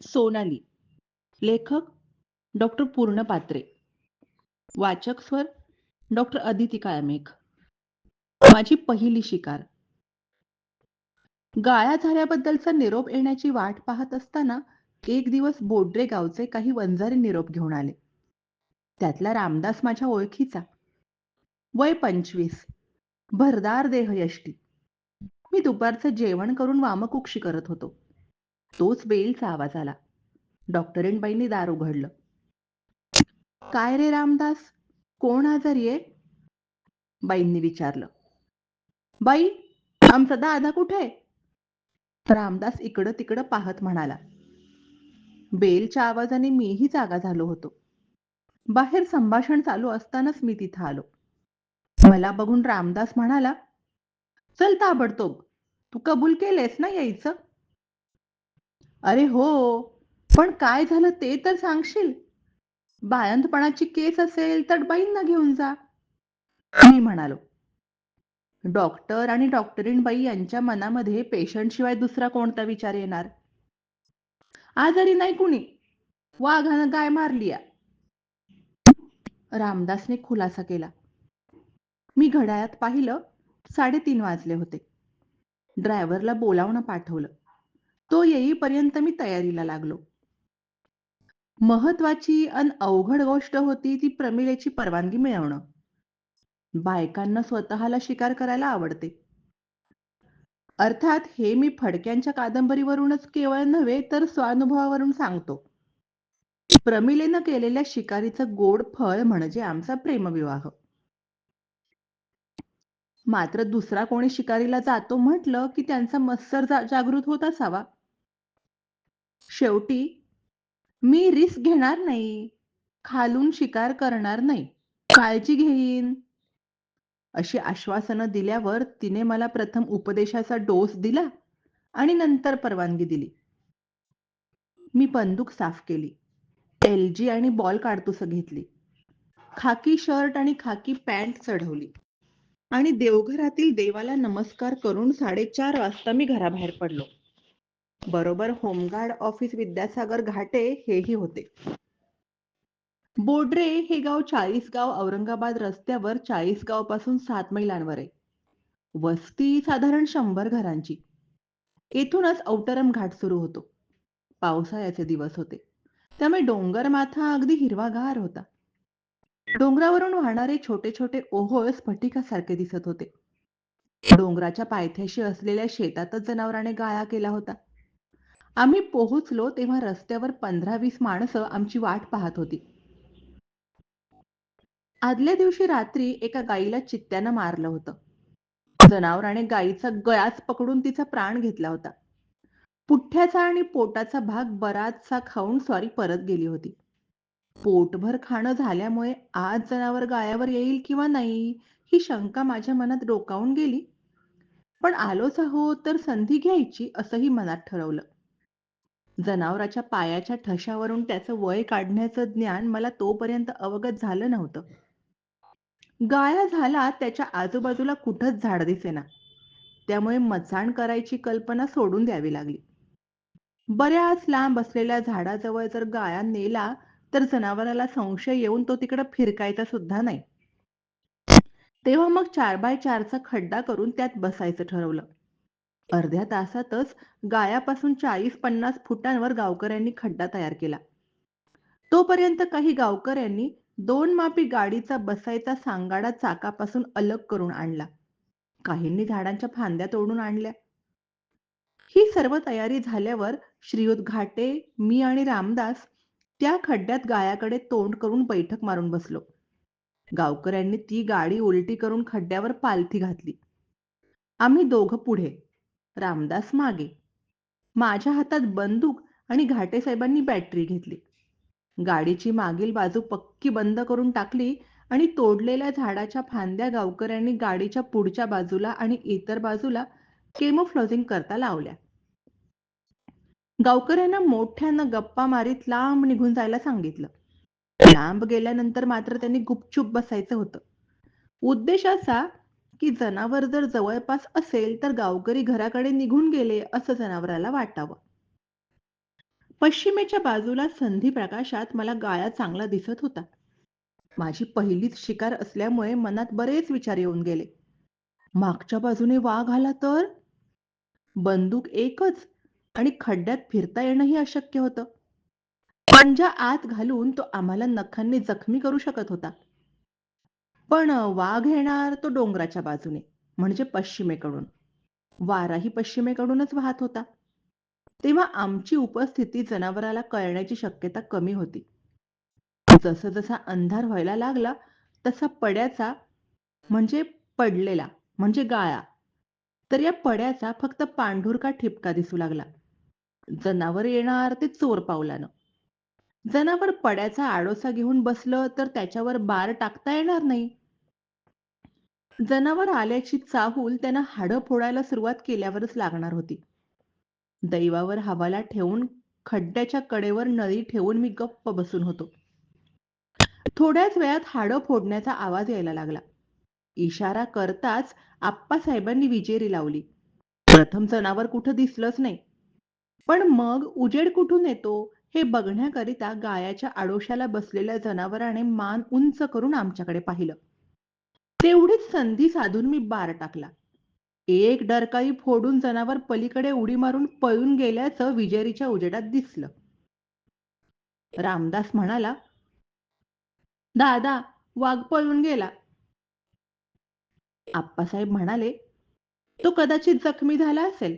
सोनाली. लेखक डॉक्टर पूर्ण पात्रे वाचक स्वर डॉक्टर अदिती काळमेघ माझी पहिली शिकार. गाळ्या झाल्याबद्दलचा निरोप येण्याची वाट पाहत असताना एक दिवस बोड्रे गावचे काही वंजारी निरोप घेऊन आले. त्यातला रामदास माझ्या ओळखीचा. वय पंचवीस. भरदार देह यष्टी मी दुपारचं जेवण करून वामकुक्षी करत होतो. तोच बेलचा आवाज आला. डॉक्टरीणबाईंनी दार उघडलं. काय रे रामदास? कोण आजारी आहे बाईंनी विचारलं. बाई आमचा दादा कुठे? रामदास इकडं तिकडं पाहत म्हणाला. बेलच्या आवाजाने मीही जागा झालो होतो. बाहेर संभाषण चालू असतानाच मी तिथं आलो. मला बघून रामदास म्हणाला चल ताबडतोब तू कबूल केलेस ना यायचं? अरे हो पण काय झालं ते तर सांगशील. बायंतपणाची केस असेल तर बाईंना घेऊन जा. मी म्हणालो. डॉक्टर आणि डॉक्टरीणबाई यांच्या मनामध्ये पेशंट शिवाय दुसरा कोणता विचार येणार? आजारी नाही कुणी? वाघानं गाय मारली रामदासने खुलासा केला. मी घड्याळात पाहिलं साडेतीन वाजले होते. ड्रायव्हरला बोलावणं पाठवलं. तो येईपर्यंत मी तयारीला लागलो. महत्वाची अन अवघड गोष्ट होती ती प्रमिलेची परवानगी मिळवणं. बायकांना स्वतःला शिकार करायला आवडते. अर्थात हे मी फडक्यांच्या कादंबरीवरूनच केवळ नव्हे तर स्वानुभवावरून सांगतो. प्रमिलेनं केलेल्या शिकारीचं गोड फळ म्हणजे आमचा प्रेमविवाह. मात्र दुसरा कोणी शिकारीला जातो म्हटलं की त्यांचा मत्सर जागृत होत असावा. शेवटी मी रिस्क घेणार नाही खालून शिकार करणार नाही. काळजी घेईन. अशी आश्वासनं दिल्यावर तिने मला प्रथम उपदेशाचा डोस दिला आणि नंतर परवानगी दिली. मी बंदूक साफ केली. एलजी आणि बॉल काडतुस घेतली. खाकी शर्ट आणि खाकी पॅन्ट चढवली. आणि देवघरातील देवाला नमस्कार करून साडेचार वाजता मी घराबाहेर पडलो. बरोबर. होमगार्ड ऑफिस विद्यासागर घाटे हेही होते. बोडरे हे गाव चाळीसगाव औरंगाबाद रस्त्यावर चाळीसगावपासून सात मैलांवर आहे. वस्ती साधारण शंभर घरांची. येथूनच औटरम घाट सुरू होतो. पावसाळ्याचे दिवस होते. त्यामुळे डोंगर माथा अगदी हिरवागार होता. डोंगरावरून वाहणारे छोटे छोटे ओहोळ स्फटिकासारखे दिसत होते. डोंगराच्या पायथ्याशी असलेल्या शेतातच जनावराने गाळा केला होता. आम्ही पोहोचलो तेव्हा रस्त्यावर पंधरा वीस माणसं आमची वाट पाहत होती. आदल्या दिवशी रात्री एका गाईला चित्त्यानं मारलं होतं. जनावराने गाईचा गळाच पकडून तिचा प्राण घेतला होता. पुठ्याचा आणि पोटाचा भाग बराचसा खाऊन स्वारी परत गेली होती. पोटभर खाणं झाल्यामुळे आज जनावर गायावर येईल किंवा नाही ही शंका माझ्या मनात डोकावून गेली. पण आलोच आहो तर संधी घ्यायची असंही मनात ठरवलं. जनावराच्या पायाच्या ठशावरून त्याचं वय काढण्याचं ज्ञान मला तोपर्यंत अवगत झालं नव्हतं. गाया झाला त्याच्या आजूबाजूला कुठंच झाड दिसेना. त्यामुळे मचाण करायची कल्पना सोडून द्यावी लागली. बऱ्याच लांब असलेल्या झाडाजवळ जर गाया नेला तर जनावराला संशय येऊन तो तिकडं फिरकायचा सुद्धा नाही. तेव्हा मग चार बाय चारचा खड्डा करून त्यात बसायचं ठरवलं. अर्ध्या तासातच गायापासून चाळीस पन्नास फुटांवर गावकऱ्यांनी खड्डा तयार केला. तोपर्यंत काही गावकऱ्यांनी दोन मापी गाडीचा बसायचा सांगाडा चाकापासून अलग करून आणला. काहींनी झाडांच्या फांद्या तोडून आणल्या. ही सर्व तयारी झाल्यावर श्रीयुत घाटे मी आणि रामदास त्या खड्ड्यात गायाकडे तोंड करून बैठक मारून बसलो. गावकऱ्यांनी ती गाडी उलटी करून खड्ड्यावर पालथी घातली. आम्ही दोघं पुढे रामदास मागे. माझ्या हातात बंदूक आणि घाटे साहेबांनी बॅटरी घेतली. गाडीची मागील बाजू पक्की बंद करून टाकली आणि तोडलेल्या झाडाच्या फांद्या गावकऱ्यांनी गाडीच्या पुढच्या बाजूला आणि इतर बाजूला केमोफ्लॉझिंग करता लावल्या. गावकऱ्यांना मोठ्यानं गप्पा मारीत लांब निघून जायला सांगितलं. लांब गेल्यानंतर मात्र त्यांनी गुपचूप बसायचं होतं. उद्देश असा की जनावर जर जवळपास असेल तर गावकरी घराकडे निघून गेले असं जनावराला वाटावं. पश्चिमेच्या बाजूला संधी प्रकाशात मला गाळा चांगला दिसत होता. माझी पहिलीच शिकार असल्यामुळे मनात बरेच विचार येऊन गेले. मागच्या बाजूने वाघ आला तर? बंदूक एकच आणि खड्ड्यात फिरता येणंही अशक्य होतं. पंजा आत घालून तो आम्हाला नखांनी जखमी करू शकत होता. पण वाघ येणार तो डोंगराच्या बाजूने म्हणजे पश्चिमेकडून. वाराही पश्चिमेकडूनच वाहत होता. तेव्हा आमची उपस्थिती जनावराला कळण्याची शक्यता कमी होती. जसं जसा अंधार व्हायला लागला तसा पड्याचा म्हणजे पडलेला म्हणजे गाळा. तर या पड्याचा फक्त पांढुरका ठिपका दिसू लागला. जनावर येणार ते चोर पावलानं. जनावर पड्याचा आडोसा घेऊन बसलं तर त्याच्यावर बार टाकता येणार नाही. जनावर आल्याची चाहूल त्यांना हाडं फोडायला सुरुवात केल्यावरच लागणार होती. दैवावर हवाला ठेवून खड्ड्याच्या कडेवर नळी ठेवून मी गप्प बसून होतो. थोड्याच वेळात हाडं फोडण्याचा आवाज यायला लागला. इशारा करताच आप्पासाहेबांनी विजेरी लावली. प्रथम जनावर कुठं दिसलंच नाही. पण मग उजेड कुठून येतो? हे बघण्याकरिता गायाच्या आडोशाला बसलेल्या जनावराने मान उंच करून आमच्याकडे पाहिलं. तेवढीच संधी साधून मी बार टाकला. एक डरकाई फोडून जनावर पलीकडे उडी मारून पळून गेल्याचं विजेरीच्या उजेडात दिसलं. रामदास म्हणाला दादा वाघ पळून गेला. आप्पासाहेब म्हणाले तो कदाचित जखमी झाला असेल.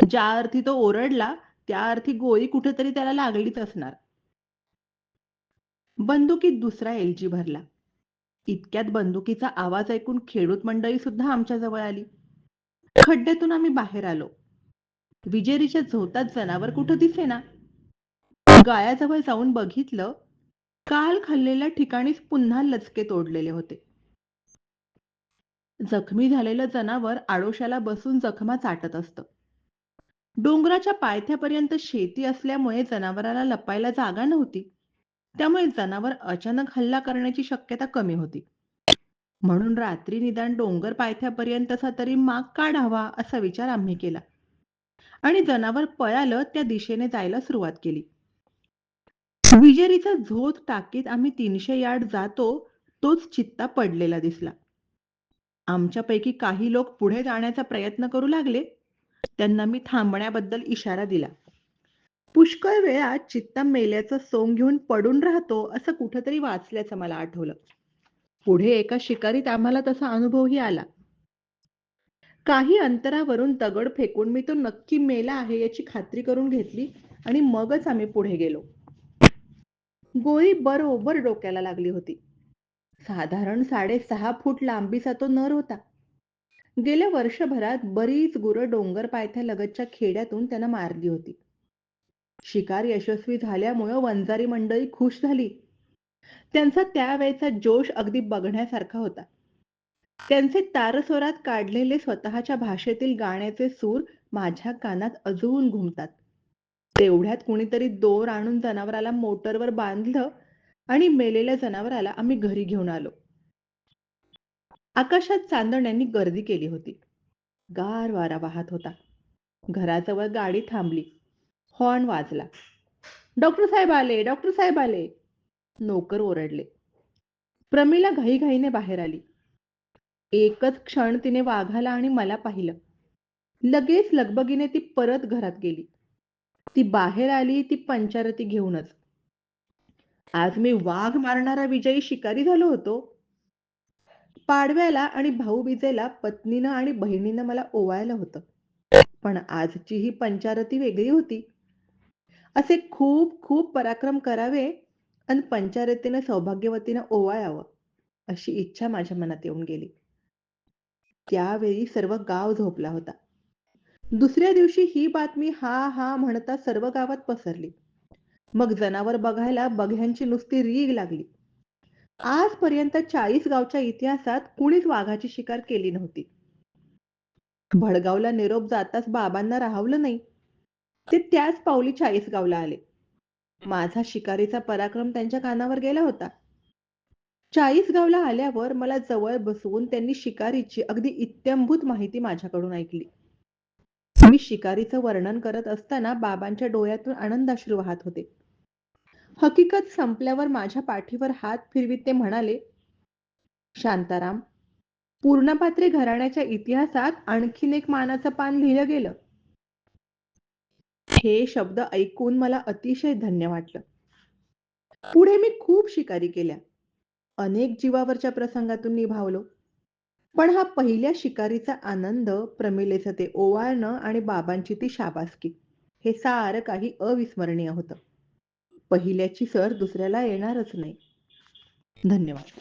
ज्या अर्थी तो ओरडला त्या अर्थी गोळी कुठेतरी त्याला लागलीच असणार. बंदुकीत दुसरा एलजी भरला. इतक्यात बंदुकीचा आवाज ऐकून खेडूत मंडळी सुद्धा आमच्या जवळ आली. खड्ड्यातून आम्ही बाहेर आलो. विजेरीच्या झोतात जनावर कुठं दिसेना गाळ्याजवळ जाऊन बघितलं काल खाल्लेल्या ठिकाणीच पुन्हा लचके तोडलेले होते. जखमी झालेलं जनावर आडोशाला बसून जखमा चाटत असतं. डोंगराच्या पायथ्यापर्यंत शेती असल्यामुळे जनावराला लपायला जागा नव्हती. त्यामुळे जनावर अचानक हल्ला करण्याची शक्यता कमी होती. म्हणून रात्री निदान डोंगर पायथ्यापर्यंतचा तरी माग काढावा असा विचार आम्ही केला. आणि जनावर पळालं त्या दिशेने जायला सुरुवात केली. विजेरीचा झोत टाकीत आम्ही तीनशे यार्ड जातो तोच चित्ता पडलेला दिसला. आमच्यापैकी काही लोक पुढे जाण्याचा प्रयत्न करू लागले. त्यांना मी थांबण्याबद्दल इशारा दिला. पुष्कळ वेळा चित्ता मेल्याचं सोंग घेऊन पडून राहतो असं कुठंतरी वाचल्याचं मला आठवलं. पुढे एका शिकारीत आम्हाला तसा अनुभवही आला. काही अंतरावरून दगड फेकून मी तो नक्की मेला आहे याची खात्री करून घेतली आणि मगच आम्ही पुढे गेलो. गोळी बरोबर डोक्याला लागली होती. साधारण साडेसहा फूट लांबीचा तो नर होता. गेल्या वर्षभरात बरीच गुरं डोंगर पायथ्या लगतच्या खेड्यातून त्यानं मारली होती. शिकार यशस्वी झाल्यामुळं वंजारी मंडळी खुश झाली. त्यांचा त्यावेळेचा जोश अगदी बघण्यासारखा होता. त्यांचे तारस्वरात काढलेले स्वतःच्या भाषेतील गाण्याचे सूर माझ्या कानात अजून घुमतात. तेवढ्यात कुणीतरी दोर आणून जनावराला मोटरवर बांधलं आणि मेलेल्या जनावराला आम्ही घरी घेऊन आलो. आकाशात चांदण्यांनी गर्दी केली होती. गार वारा वाहत होता. घराजवळ गाडी थांबली. हॉर्न वाजला. डॉक्टर साहेब आले डॉक्टर साहेब आले. नोकर ओरडले. प्रमिला घाईघाईने बाहेर आली. एकच क्षण तिने वाघाला आणि मला पाहिलं. लगेच लगबगीने ती परत घरात गेली. ती बाहेर आली ती पंचारती घेऊनच. आज मी वाघ मारणारा विजयी शिकारी झालो होतो. पाडव्याला आणि भाऊबीजेला पत्नीनं आणि बहिणीनं मला ओवाळलं होतं. पण आजची ही पंचारती वेगळी होती. असे खूप खूप पराक्रम करावे आणि पंचारतीनं सौभाग्यवतीनं ओवाळावं अशी इच्छा माझ्या मनात येऊन गेली. त्यावेळी सर्व गाव झोपला होता. दुसऱ्या दिवशी ही बातमी हा हा म्हणता सर्व गावात पसरली. मग जनावर बघायला बघ्यांची नुसती रीग लागली. आजपर्यंत चाळीस गावच्या इतिहासात कुणीच वाघाची शिकार केली नव्हती. भडगावला निरोप जाताच बाबांना राहवलं नाही. ते त्याच पावली चाळीस गावला आले. माझा शिकारीचा पराक्रम त्यांच्या कानावर गेला होता. चाळीस गावला आल्यावर मला जवळ बसवून त्यांनी शिकारीची अगदी इत्यंभूत माहिती माझ्याकडून ऐकली. मी शिकारीचं वर्णन करत असताना बाबांच्या डोळ्यातून आनंदाश्रू वाहत होते. हकीकत संपल्यावर माझ्या पाठीवर हात फिरवीत ते म्हणाले शांताराम पूर्णपात्रे घराण्याच्या इतिहासात आणखीन एक मानाचं पान लिहिलं गेलं. हे शब्द ऐकून मला अतिशय धन्य वाटलं. पुढे मी खूप शिकारी केल्या. अनेक जीवावरच्या प्रसंगातून निभावलो. पण हा पहिल्या शिकारीचा आनंद प्रमिलेचं ते ओवाळणं आणि बाबांची ती शाबासकी हे सारं काही अविस्मरणीय होतं. पहिल्याची सर दुसऱ्याला येणारच नाही. धन्यवाद.